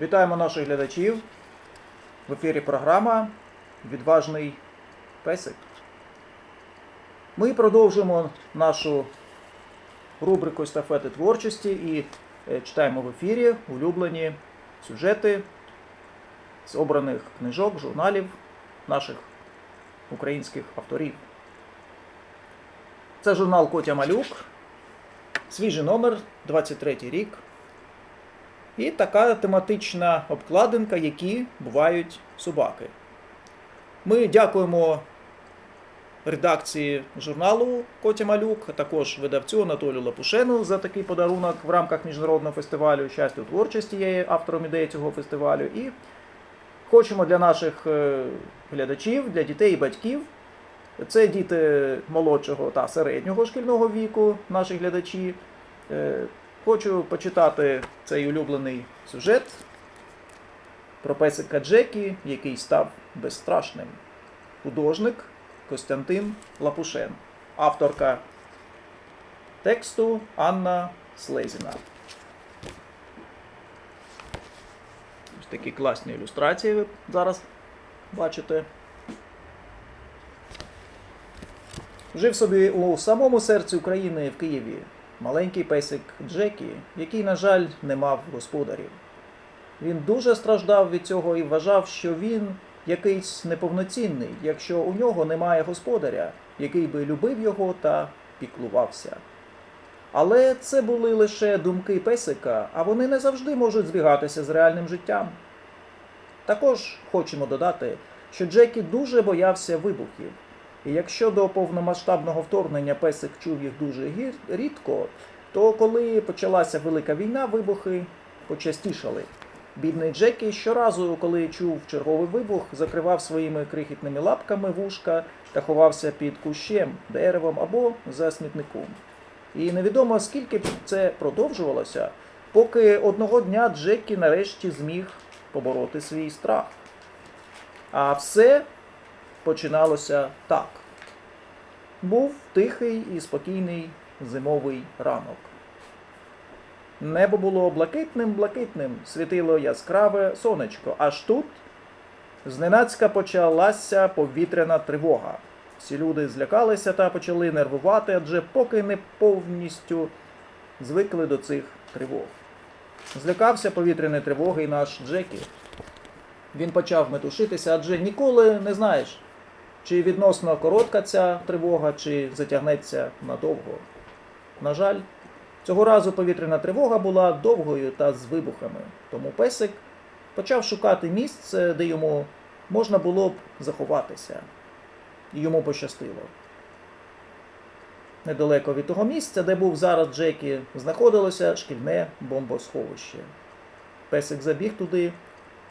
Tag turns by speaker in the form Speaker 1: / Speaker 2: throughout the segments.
Speaker 1: Вітаємо наших глядачів. В ефірі програма Відважний песик. Ми продовжуємо нашу рубрику естафети творчості і е, читаємо в ефірі улюблені сюжети з обраних книжок, журналів наших українських авторів. Це журнал Котя Малюк, свіжий номер, 23 рік. І така тематична обкладинка, які бувають собаки. Ми дякуємо редакції журналу Котя Малюк, а також видавцю Анатолію Лапушену за такий подарунок в рамках міжнародного фестивалю Щастя у творчості є автором ідеї цього фестивалю. І хочемо для наших е, глядачів, для дітей і батьків. Це діти молодшого та середнього шкільного віку, наші глядачі. Хочу почитати цей улюблений сюжет про песика Джекі, який став безстрашним. Художник Костянтин Лапушен. Авторка тексту Анна Слезіна. Ось такі класні ілюстрації ви зараз бачите. Жив собі у самому серці України в Києві маленький песик Джекі, який, на жаль, не мав господарів. Він дуже страждав від цього і вважав, що він якийсь неповноцінний, якщо у нього немає господаря, який би любив його та піклувався. Але це були лише думки песика, а вони не завжди можуть збігатися з реальним життям. Також хочемо додати, що Джекі дуже боявся вибухів. І якщо до повномасштабного вторгнення песик чув їх дуже рідко, то коли почалася велика війна, вибухи почастішали. Бідний Джекі щоразу, коли чув черговий вибух, закривав своїми крихітними лапками вушка та ховався під кущем, деревом або за смітником. І невідомо скільки це продовжувалося, поки одного дня Джекі нарешті зміг побороти свій страх. А все починалося так. Був тихий і спокійний зимовий ранок. Небо було блакитним блакитним, світило яскраве сонечко, аж тут зненацька почалася повітряна тривога. Всі люди злякалися та почали нервувати, адже поки не повністю звикли до цих тривог. Злякався повітряної тривоги і наш Джекі. Він почав метушитися, адже ніколи не знаєш, чи відносно коротка ця тривога, чи затягнеться надовго. На жаль, цього разу повітряна тривога була довгою та з вибухами, тому песик почав шукати місце, де йому можна було б заховатися. І йому пощастило. Недалеко від того місця, де був зараз Джекі, знаходилося шкільне бомбосховище. Песик забіг туди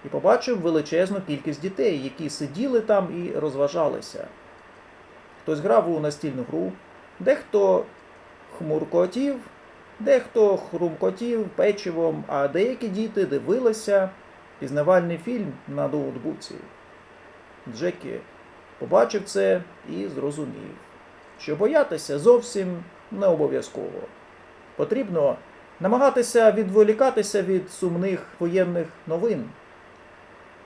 Speaker 1: і побачив величезну кількість дітей, які сиділи там і розважалися. Хтось грав у настільну гру, дехто хмуркотів, дехто хрумкотів печивом, а деякі діти дивилися пізнавальний фільм на ноутбуці. Джекі побачив це і зрозумів, що боятися зовсім не обов'язково. Потрібно намагатися відволікатися від сумних воєнних новин,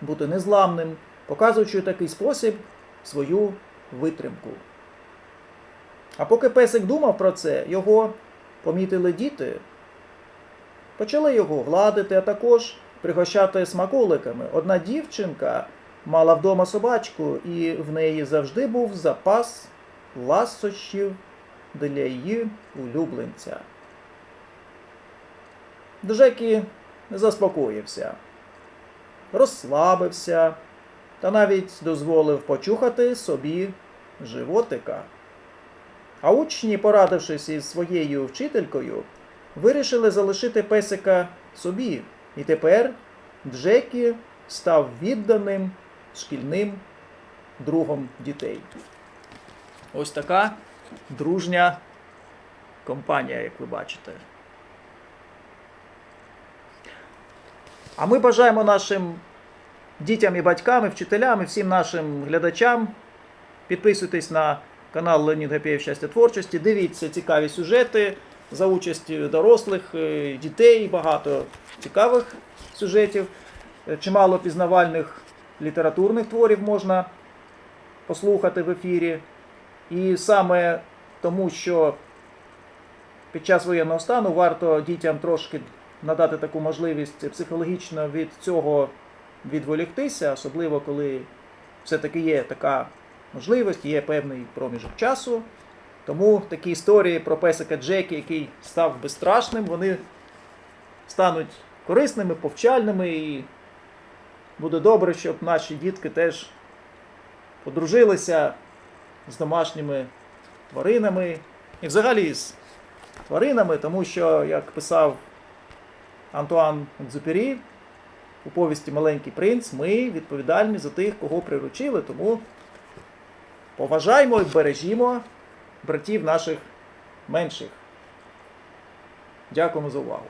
Speaker 1: бути незламним, показуючи в такий спосіб свою витримку. А поки песик думав про це, його помітили діти, почали його гладити, а також пригощати смаколиками. Одна дівчинка мала вдома собачку, і в неї завжди був запас ласощів для її улюбленця. Джекі заспокоївся, розслабився та навіть дозволив почухати собі животика. А учні, порадившись із своєю вчителькою, вирішили залишити песика собі, і тепер Джекі став відданим шкільним другом дітей. Ось така дружня компанія, як ви бачите. А ми бажаємо нашим дітям і батькам, і вчителям, і всім нашим глядачам. Підписуйтесь на канал Леонід Гапєєв Щастя творчості, дивіться цікаві сюжети за участю дорослих, е, дітей, багато цікавих сюжетів. е, чимало пізнавальних літературних творів можна послухати в ефірі. І саме тому, що під час воєнного стану варто дітям трошки надати таку можливість психологічно від цього відволіктися, особливо коли все-таки є така можливість, є певний проміжок часу. Тому такі історії про песика Джекі, який став безстрашним, вони стануть корисними, повчальними, і буде добре, щоб наші дітки теж подружилися з домашніми тваринами і взагалі з тваринами, тому що, як писав Антуан Екзюпері у повісті Маленький принц, ми відповідальні за тих, кого приручили, тому поважаймо і бережімо братів наших менших. Дякуємо за увагу.